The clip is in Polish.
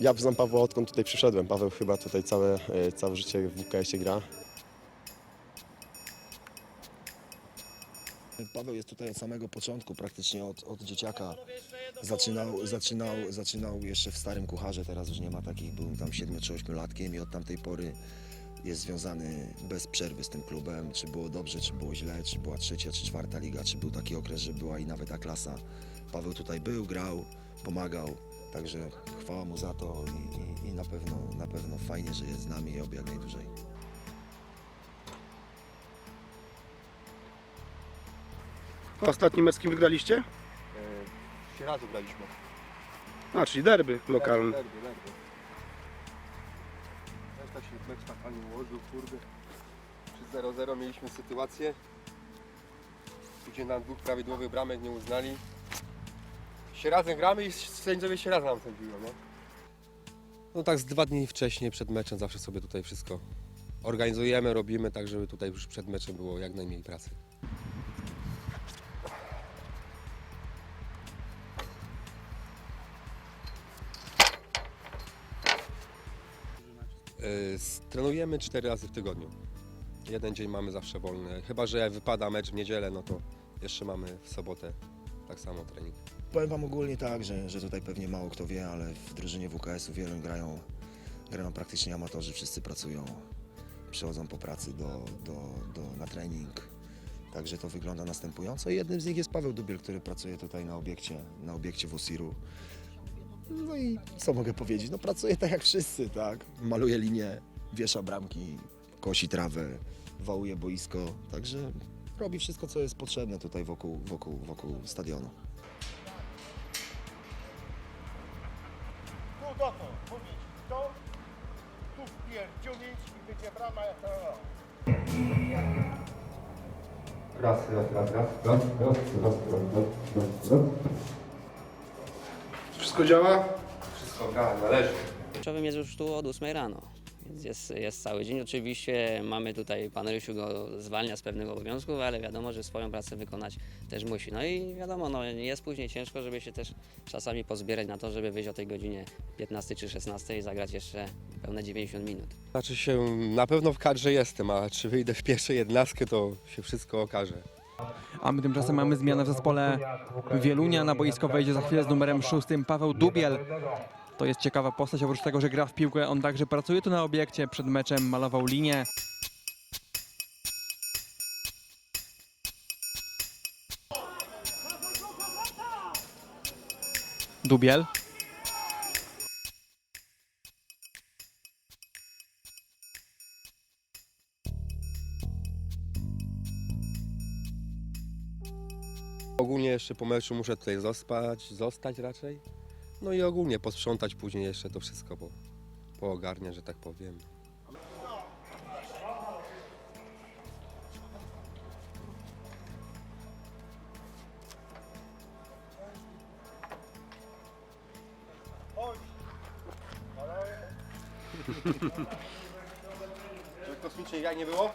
Ja znam Pawła odkąd tutaj przyszedłem. Paweł chyba tutaj całe, e, całe życie w WKS-ie gra. Paweł jest tutaj od samego początku, praktycznie od, od dzieciaka. Zaczynał, zaczynał, zaczynał jeszcze w starym kucharze, teraz już nie ma takich, był tam 7 czy 8 latkiem i od tamtej pory jest związany bez przerwy z tym klubem. Czy było dobrze, czy było źle, czy była trzecia, czy czwarta liga, czy był taki okres, że była i nawet A klasa. Paweł tutaj był, grał, pomagał, także chwała mu za to i, i, i na, pewno, na pewno fajnie, że jest z nami i oby jak najdłużej. Ostatni mecz z kim wygraliście? Trzy razy graliśmy. A, czyli derby lokalne. Derby, derby. Też tak się mecz tak fajnie ułożył, kurde. Przy 0-0 mieliśmy sytuację, gdzie nam dwóch prawidłowych bramek nie uznali. Się razem gramy i sędziowie się razem nam sędziują, no. No tak z dwa dni wcześniej, przed meczem zawsze sobie tutaj wszystko organizujemy, robimy tak, żeby tutaj już przed meczem było jak najmniej pracy. S- Trenujemy cztery razy w tygodniu. Jeden dzień mamy zawsze wolny. Chyba, że wypada mecz w niedzielę, no to jeszcze mamy w sobotę tak samo trening. Powiem Wam ogólnie tak, że, że tutaj pewnie mało kto wie, ale w drużynie WKS-u wielu grają, grają praktycznie amatorzy, wszyscy pracują, przychodzą po pracy do, do, do, na trening. Także to wygląda następująco. Jednym z nich jest Paweł Dubiel, który pracuje tutaj na obiekcie, na obiekcie WOSIR-u. No i co mogę powiedzieć? No pracuje tak jak wszyscy, tak? Maluje linię, wiesza bramki, kosi trawę, wałuje boisko. Także robi wszystko, co jest potrzebne tutaj wokół, wokół, wokół stadionu. Tu dotąd mówić to, tu wpierdziunić i będzie brama jak to. Raz, raz, raz, raz, raz, raz, raz, raz, raz, raz. Wszystko działa? Wszystko gra, należy. Meczowym jest już tu od 8 rano, jest, jest cały dzień. Oczywiście mamy tutaj, pan Rysiu go zwalnia z pewnych obowiązków, ale wiadomo, że swoją pracę wykonać też musi. No i wiadomo, no, jest później ciężko, żeby się też czasami pozbierać na to, żeby wyjść o tej godzinie 15 czy 16 i zagrać jeszcze pełne 90 minut. Znaczy się, na pewno w kadrze jestem, a czy wyjdę w pierwszej jednostkę, to się wszystko okaże. A my tymczasem mamy zmianę w zespole Wielunia. Na boisko wejdzie za chwilę z numerem szóstym Paweł Dubiel. To jest ciekawa postać, oprócz tego, że gra w piłkę, on także pracuje tu na obiekcie. Przed meczem malował linię. Dubiel. Ogólnie jeszcze po meczu muszę tutaj zostać, zostać raczej. No i ogólnie posprzątać później jeszcze to wszystko, bo poogarnię, że tak powiem. Żeby kosmicznej jak nie było?